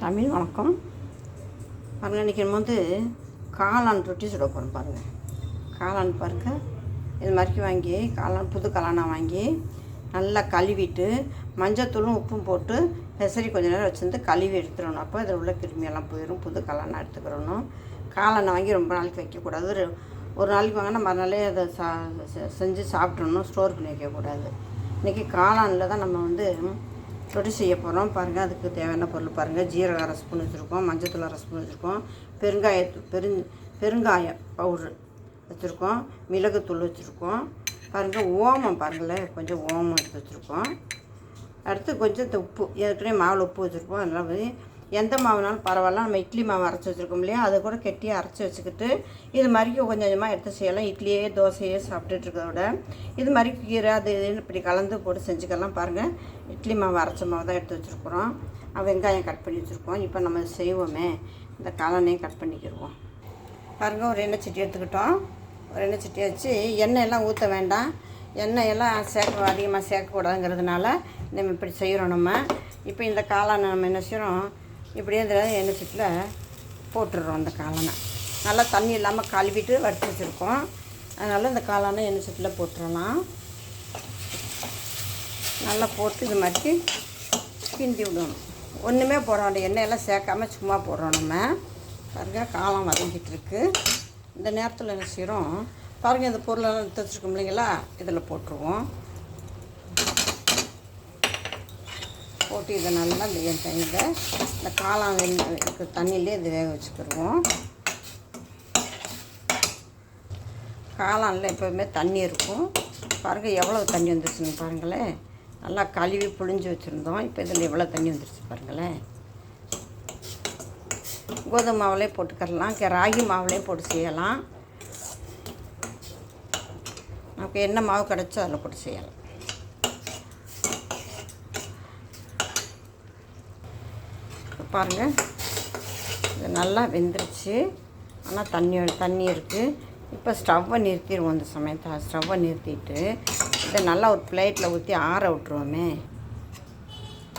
தமிழ் வணக்கம். பாருங்கள் இன்றைக்கி நம்ம வந்து காளான் ரொட்டி சுட போகிறோம் பாருங்கள் காளான் பாருங்கள் இது மாதிரி வாங்கி காளான் புது காளானை வாங்கி நல்லா கழுவிட்டு மஞ்சத்தூளும் உப்பும் போட்டு பெசரி கொஞ்ச நேரம் வச்சுருந்து கழுவி எடுத்துடணும். அப்போ இதில் உள்ள கிருமியெல்லாம் போயிடும் புது காளானை எடுத்துக்கிறணும். காளானை வாங்கி ரொம்ப நாளைக்கு வைக்கக்கூடாது. ஒரு ஒரு நாளைக்கு வாங்கினா மறுநாளே அதை சா செஞ்சு சாப்பிட்றணும் ஸ்டோர் பண்ணி வைக்கக்கூடாது. இன்றைக்கி காளானில் தான் நம்ம வந்து ரொட்டி செய்ய போகிறோம் பாருங்கள் அதுக்கு தேவையான பொருள் பாருங்கள் ஜீரகம் அரை ஸ்பூன் வச்சுருக்கோம். மஞ்சத்தூள் அரை ஸ்பூன் வச்சுருக்கோம். பெருங்காய பெருங் பெருங்காயம் பவுட்ரு வச்சுருக்கோம். மிளகுத்தூள் வச்சுருக்கோம். பாருங்கள் ஓமம் பாருங்களேன் கொஞ்சம் ஓமம் எடுத்து வச்சுருக்கோம். அடுத்து கொஞ்சம் இந்த உப்பு ஏற்கனவே மாவில் உப்பு வச்சுருப்போம் அதனால் வந்து எந்த மாவுனாலும் பரவாயில்ல. நம்ம இட்லி மாவு அரைச்சி வச்சுருக்கோம் இல்லையா? அதை கூட கெட்டியாக அரைச்சி வச்சுக்கிட்டு இது மாதிரி கொஞ்சம் கொஞ்சமாக எடுத்து செய்யலாம். இட்லியே தோசையே சாப்பிட்டுட்டு விட இது மாதிரி கீரை அது இதுன்னு இப்படி கலந்து போட்டு செஞ்சுக்கலாம் பாருங்கள் இட்லி மாவு அரைச்ச மாவு தான் எடுத்து வச்சுருக்குறோம். வெங்காயம் கட் பண்ணி வச்சுருக்கோம். இப்போ நம்ம செய்வோமே. இந்த கலனையும் கட் பண்ணிக்கிடுவோம் பாருங்கள் ஒரு எண்ணெய் சட்டி எடுத்துக்கிட்டோம். ஒரு எண்ணெய் சட்டி வச்சு எண்ணெய் எல்லாம் ஊற்ற வேண்டாம். எண்ணெய் எல்லாம் சேர்க்க அதிகமாக சேர்க்கக்கூடாதுங்கிறதுனால நம்ம இப்படி செய்கிறோம் நம்ம. இப்போ இந்த காளானை நம்ம என்ன செய்கிறோம் இப்படியே இந்த எண்ணெய் சட்டியில் போட்டுடுறோம் அந்த காளானை. நல்லா தண்ணி இல்லாமல் கழுவிட்டு வறுத்து வச்சுருக்கோம். அதனால் இந்த காளானை எண்ணெய் சட்டியில் போட்டுடலாம். நல்லா போட்டு இது மாதிரி கிண்டி விடணும். ஒன்றுமே போட வேண்டிய எண்ணெயெல்லாம் சேர்க்காம சும்மா போடுறோம் நம்ம. பாருங்கள் காலம் வதங்கிட்டு இருக்கு. இந்த நேரத்தில் என்ன செய்கிறோம் பாருங்கள் இந்த பொருளெல்லாம் எடுத்து வச்சுருக்கோம் இல்லைங்களா? இதில் போட்டுருவோம். போட்டு இதை நல்லா இந்த என் இதை இந்த காளான் வெந்த- தண்ணியிலே இதை வேக வச்சுக்கிடுவோம் காளானில் எப்போவுமே தண்ணி இருக்கும். பாருங்கள் எவ்வளோ தண்ணி வந்துருச்சுன்னு பாருங்களேன். நல்லா கழுவி புழிஞ்சு வச்சுருந்தோம். இப்போ இதில் எவ்வளோ தண்ணி வந்துருச்சு பாருங்களேன். கோதுமை மாவுலேயே போட்டுக்கரலாம் ராகி மாவுலேயே போட்டு செய்யலாம். நமக்கு என்ன மாவு கிடச்சோ அதில் போட்டு செய்யலாம். பாருங்கள் இது நல்லா வெந்துருச்சு. ஆனால் தண்ணி தண்ணி இருக்குது இப்போ ஸ்டவ்வை நிறுத்திடுவோம் இந்த சமயத்தில் ஸ்டவ்வை நிறுத்திட்டு இதை நல்லா ஒரு பிளேட்டில் ஊற்றி ஆற விட்ருவோமே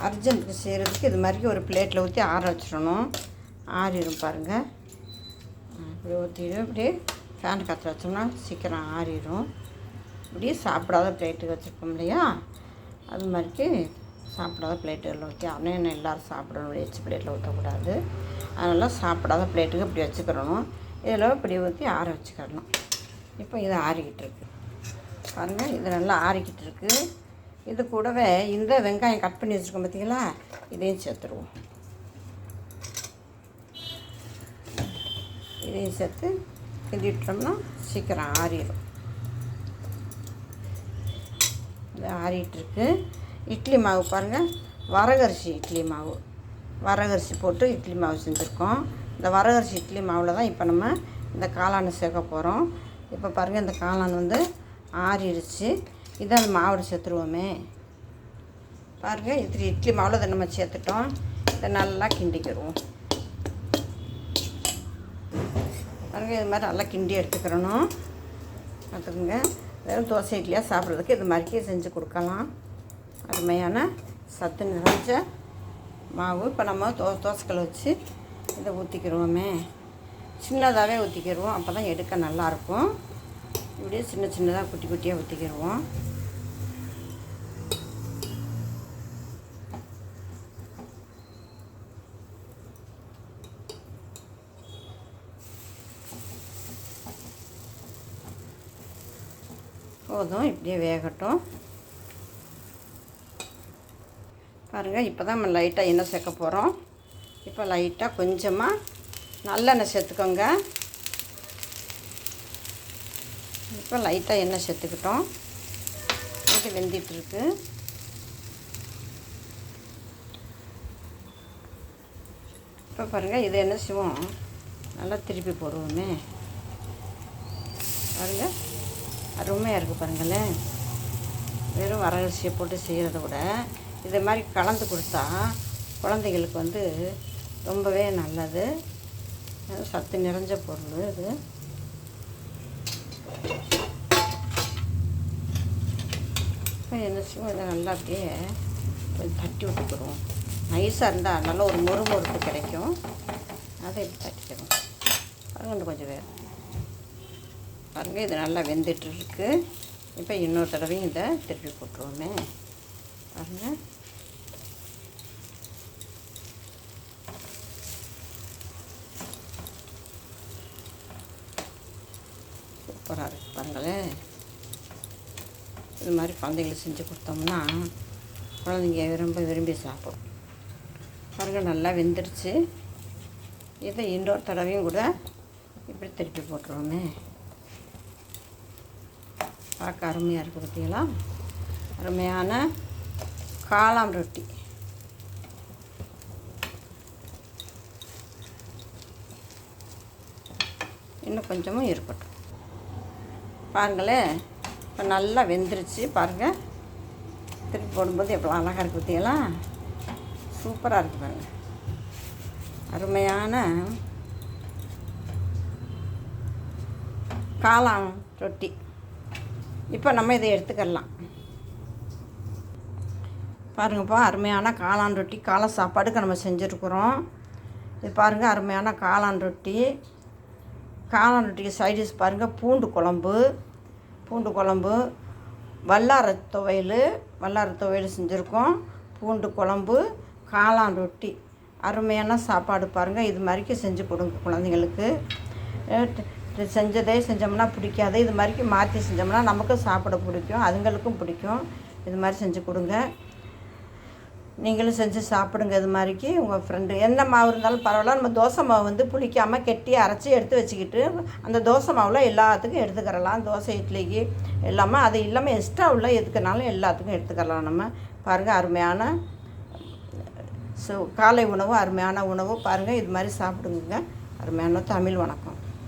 அர்ஜென்ட்டுக்கு செய்கிறதுக்கு இது மாதிரி ஒரு பிளேட்டில் ஊற்றி ஆற வச்சிடணும். ஆறிடும் பாருங்கள் இப்படி ஊற்றிடும் இப்படியே ஃபேன் காற்று வச்சோம்னா சீக்கிரம் ஆறிடும் இப்படியே சாப்பிடாத பிளேட்டுக்கு வச்சுருக்கோம் இல்லையா? அது மாதிரிக்கு சாப்பிடாத பிளேட்டுகளில் ஊற்றி ஆனால் எல்லோரும் சாப்பிடணும் வச்சு பிளேட்டில் ஊற்றக்கூடாது. அதனால் சாப்பிடாத பிளேட்டுக்கு இப்படி வச்சுக்கிறணும். இதில் இப்படி ஊற்றி ஆற வச்சுக்கிடணும் இப்போ இது ஆறிக்கிட்டு இருக்கு. பாருங்கள் இது நல்லா ஆறிக்கிட்டு இருக்குது இது கூடவே இந்த வெங்காயம் கட் பண்ணி வச்சுருக்கோம் பார்த்தீங்களா? இதையும் சேர்த்துருவோம். இதையும் சேர்த்து கிண்டிட்டோம்னா சீக்கிரம் ஆறிடும் இது ஆறிட்டுருக்கு இட்லி மாவு பாருங்கள் வரகரிசி இட்லி மாவு. வரகரிசி போட்டு இட்லி மாவு செஞ்சுருக்கோம். இந்த வரகரிசி இட்லி மாவில் தான் இப்போ நம்ம இந்த காளானை சேர்க்க போகிறோம் இப்போ பாருங்கள் இந்த காளான் வந்து ஆறிடுச்சு. இதை அந்த மாவில் சேர்த்துருவோமே. பாருங்கள் இது இட்லி மாவில் இதை நம்ம சேர்த்துட்டோம். இதை நல்லா கிண்டிக்கிடுவோம் பாருங்கள் இது மாதிரி நல்லா கிண்டி எடுத்துக்கிறணும். பார்த்துக்குங்க. வெறும் தோசை இட்லியாக சாப்பிட்றதுக்கு இது மாதிரிக்கே செஞ்சு கொடுக்கலாம். அருமையான சத்து நிறைஞ்ச மாவு. இப்போ நம்ம தோ தோசைக்கல் வச்சு இதை ஊற்றிக்கிடுவோமே சின்னதாகவே ஊற்றிக்கிடுவோம் அப்போ தான் எடுக்க நல்லாயிருக்கும் இப்படியே சின்ன சின்னதாக குட்டி குட்டியாக ஊற்றிக்கிடுவோம் போதும். இப்படியே வேகட்டும். பாருங்கள் இப்போ தான் நம்ம லைட்டாக எண்ணெய் சேர்க்க போகிறோம் இப்போ லைட்டாக கொஞ்சமாக நல்லெண்ணெய் சேர்த்துக்கோங்க. இப்போ லைட்டாக எண்ணெய் சேர்த்துக்கிட்டோம். இது வெந்திட்டுருக்கு இப்போ பாருங்கள் இது என்ன செய்வோம்? நல்லா திருப்பி போடுவோமே. பாருங்கள் அருமையாக இருக்குது பாருங்களேன். வெறும் வரகரிசியை போட்டு செய்கிறத விட இது மாதிரி கலந்து கொடுத்தா குழந்தைங்களுக்கு வந்து ரொம்பவே நல்லது. சத்து நிறைஞ்ச பொருள் இது இப்போ என்ன செய்வோம்? இதை நல்லா அப்படியே கொஞ்சம் தட்டி விட்டுக்கிறோம். நைஸாக இருந்தால் நல்ல ஒரு மொறு மொறுப்பு கிடைக்கும். அதை இப்படி தட்டிக்கிறோம். பாருங்க கொஞ்சம் வேறு பாருங்கள் இது நல்லா வெந்துட்டு இருக்கு இப்போ இன்னொரு தடவையும் இதை திருப்பி போட்டுருவோமே. பாருங்கள் சூப்பராக இருக்குது பாருங்களேன் இது மாதிரி குழந்தைங்களுக்கு செஞ்சு கொடுத்தோம்னா குழந்தைங்க ரொம்ப விரும்பி சாப்பிடும். பாருங்கள் நல்லா வெந்துருச்சு. இதை இன்னொரு தடவையும் கூட இப்படி திருப்பி போட்டுருவோமே. பார்க்க அருமையாக இருக்குது பார்த்தீங்களா அருமையான காளான் ரொட்டி. இன்னும் கொஞ்சமும் இருக்கட்டும். பாருங்களேன் இப்போ நல்லா வெந்துருச்சு பாருங்கள் திருப்பி போடும்போது எவ்வளோ அழகாக இருக்குது பார்த்தீங்களா சூப்பராக இருக்குது பாருங்கள் அருமையான காளான் ரொட்டி. இப்போ நம்ம இதை எடுத்துக்கலாம் பாருங்கப்பா அருமையான காளான் ரொட்டி. காலை சாப்பாடுக்கு நம்ம செஞ்சுருக்குறோம். இது பாருங்கள் அருமையான காளான் ரொட்டி. காளான் ரொட்டிக்கு சைடிஷ் பாருங்கள் பூண்டு குழம்பு. பூண்டு குழம்பு வல்லார துவையல். வல்லார துவையல் செஞ்சுருக்கோம். பூண்டு குழம்பு காளான் ரொட்டி. அருமையான சாப்பாடு பாருங்கள் இது மாதிரிக்கு செஞ்சு கொடுங்க குழந்தைங்களுக்கு. செஞ்சதே செஞ்சோம்னா பிடிக்காது. இது மாதிரிக்கு மாற்றி செஞ்சோம்னா நமக்கும் சாப்பிட பிடிக்கும் அதுங்களுக்கும் பிடிக்கும். இது மாதிரி செஞ்சு கொடுங்க. நீங்களும் செஞ்சு சாப்பிடுங்க இது மாதிரிக்கு உங்கள் ஃப்ரெண்டு என்ன மாவு இருந்தாலும் பரவாயில்ல. நம்ம தோசை மாவு வந்து புளிக்காமல் கெட்டி அரைச்சி எடுத்து வச்சுக்கிட்டு அந்த தோசை மாவில் எல்லாத்துக்கும் எடுத்துக்கிறலாம். தோசை இட்லிக்கு எல்லாமே அது இல்லாமல் எக்ஸ்ட்ரா உள்ள எதுக்குனாலும் எல்லாத்துக்கும் எடுத்துக்கலாம் நம்ம. பாருங்கள் அருமையான ஸோ காலை உணவு அருமையான உணவு. பாருங்கள் இது மாதிரி சாப்பிடுங்க. அருமையான தமிழ் வணக்கம்.